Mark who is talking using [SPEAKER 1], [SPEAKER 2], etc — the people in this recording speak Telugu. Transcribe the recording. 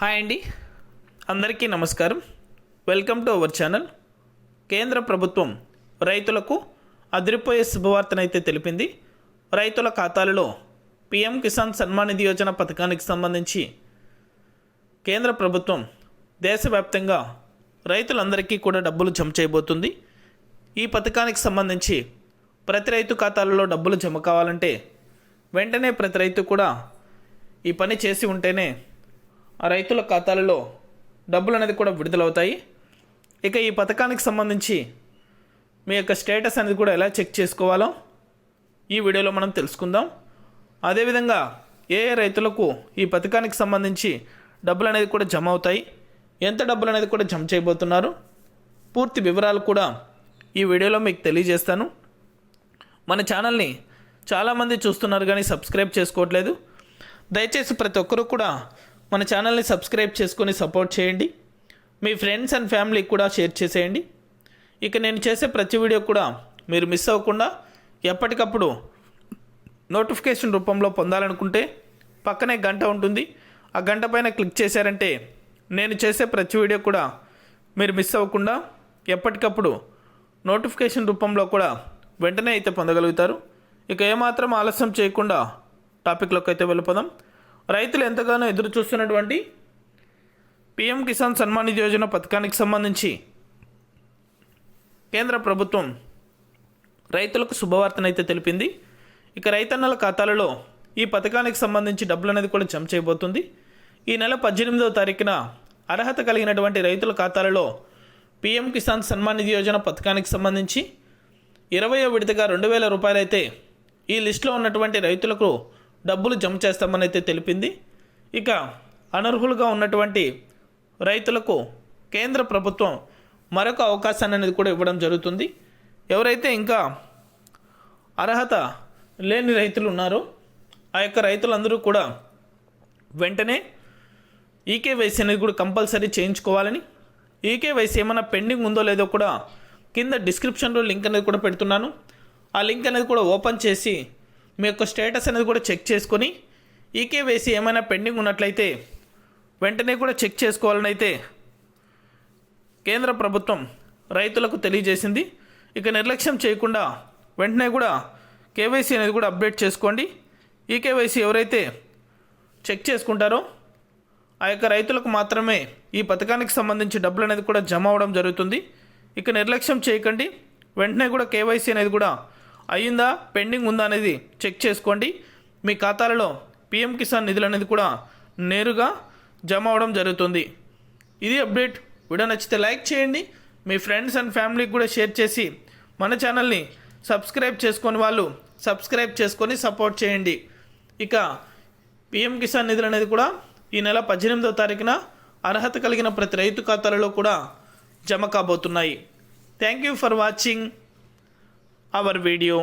[SPEAKER 1] హాయ్ అండి. అందరికీ నమస్కారం. Welcome to our channel. కేంద్ర ప్రభుత్వం రైతులకు అదిరిపోయే శుభవార్తనైతే తెలిపింది. రైతుల ఖాతాలలో పీఎం కిసాన్ సన్మాన్ నిధి యోజన పథకానికి సంబంధించి కేంద్ర ప్రభుత్వం దేశవ్యాప్తంగా రైతులందరికీ కూడా డబ్బులు జమ చేయబోతుంది. ఈ పథకానికి సంబంధించి ప్రతి రైతు ఖాతాలలో డబ్బులు జమ కావాలంటే వెంటనే ప్రతి రైతు కూడా ఈ పని చేసి ఉంటేనే ఆ రైతుల ఖాతాలలో డబ్బులు అనేది కూడా విడుదలవుతాయి. ఇక ఈ పథకానికి సంబంధించి మీ యొక్క స్టేటస్ అనేది కూడా ఎలా చెక్ చేసుకోవాలో ఈ వీడియోలో మనం తెలుసుకుందాం. అదేవిధంగా ఏ ఏ రైతులకు ఈ పథకానికి సంబంధించి డబ్బులు అనేది కూడా జమ అవుతాయి ఎంత డబ్బులు అనేది కూడా జమ చేయబోతున్నారు పూర్తి వివరాలు కూడా ఈ వీడియోలో మీకు తెలియజేస్తాను. మన ఛానల్ని చాలామంది చూస్తున్నారు కానీ సబ్స్క్రైబ్ చేసుకోవట్లేదు. దయచేసి ప్రతి ఒక్కరూ కూడా మన ఛానల్ని సబ్స్క్రైబ్ చేసుకొని సపోర్ట్ చేయండి. మీ ఫ్రెండ్స్ అండ్ ఫ్యామిలీకి కూడా షేర్ చేసేయండి. ఇక నేను చేసే ప్రతి వీడియో కూడా మీరు మిస్ అవ్వకుండా ఎప్పటికప్పుడు నోటిఫికేషన్ రూపంలో పొందాలనుకుంటే పక్కనే గంట ఉంటుంది. ఆ గంట పైన క్లిక్ చేశారంటే నేను చేసే ప్రతి వీడియో కూడా మీరు మిస్ అవ్వకుండా ఎప్పటికప్పుడు నోటిఫికేషన్ రూపంలో కూడా వెంటనే అయితే పొందగలుగుతారు. ఇక ఏమాత్రం ఆలస్యం చేయకుండా టాపిక్లోకి అయితే వెళ్ళిపోదాం. రైతులు ఎంతగానో ఎదురు చూస్తున్నటువంటి పిఎం కిసాన్ సన్మాన్ నిధి యోజన పథకానికి సంబంధించి కేంద్ర ప్రభుత్వం రైతులకు శుభవార్తనైతే తెలిపింది. ఇక రైతన్నల ఖాతాలలో ఈ పథకానికి సంబంధించి డబ్బులు అనేది కూడా జమ చేయబోతుంది. ఈ నెల పద్దెనిమిదవ తారీఖున అర్హత కలిగినటువంటి రైతుల ఖాతాలలో పిఎం కిసాన్ సన్మాన్ నిధి యోజన పథకానికి సంబంధించి ఇరవయో విడతగా రెండు వేల రూపాయలైతే ఈ లిస్టులో ఉన్నటువంటి రైతులకు డబ్బులు జమ చేస్తామని అయితే తెలిపింది. ఇక అనర్హులుగా ఉన్నటువంటి రైతులకు కేంద్ర ప్రభుత్వం మరొక అవకాశాన్ని అనేది కూడా ఇవ్వడం జరుగుతుంది. ఎవరైతే ఇంకా అర్హత లేని రైతులు ఉన్నారో ఆ యొక్క రైతులందరూ కూడా వెంటనే ఈకేవైసీ అనేది కూడా కంపల్సరీ చేయించుకోవాలని ఈకేవైసీ ఏమైనా పెండింగ్ ఉందో లేదో కూడా కింద డిస్క్రిప్షన్లో లింక్ అనేది కూడా పెడుతున్నాను. ఆ లింక్ అనేది కూడా ఓపెన్ చేసి మీ యొక్క స్టేటస్ అనేది కూడా చెక్ చేసుకొని ఈకేవైసీ ఏమైనా పెండింగ్ ఉన్నట్లయితే వెంటనే కూడా చెక్ చేసుకోవాలని అయితే కేంద్ర ప్రభుత్వం రైతులకు తెలియజేసింది. ఇక నిర్లక్ష్యం చేయకుండా వెంటనే కూడా కేవైసీ అనేది కూడా అప్డేట్ చేసుకోండి. ఈ కేవైసీ ఎవరైతే చెక్ చేసుకుంటారో ఆ యొక్క రైతులకు మాత్రమే ఈ పథకానికి సంబంధించి డబ్బులు అనేది కూడా జమ అవడం జరుగుతుంది. ఇక నిర్లక్ష్యం చేయకండి. వెంటనే కూడా కేవైసీ అనేది కూడా అయ్యిందా? పెండింగ్ ఉందా అనేది చెక్ చేసుకోండి. మీ ఖాతాలలో పిఎం కిసాన్ నిధులు అనేది కూడా నేరుగా జమ అవడం జరుగుతుంది. ఇది అప్డేట్. వీడియో నచ్చితే లైక్ చేయండి. మీ ఫ్రెండ్స్ అండ్ ఫ్యామిలీకి కూడా షేర్ చేసి మన ఛానల్ని సబ్స్క్రైబ్ చేసుకొని వాళ్ళు సబ్స్క్రైబ్ చేసుకొని సపోర్ట్ చేయండి. ఇక పిఎం కిసాన్ నిధులు అనేది కూడా ఈ నెల పద్దెనిమిదవ తారీఖున అర్హత కలిగిన ప్రతి రైతు ఖాతాలలో కూడా జమ కాబోతున్నాయి. Thank you for watching our video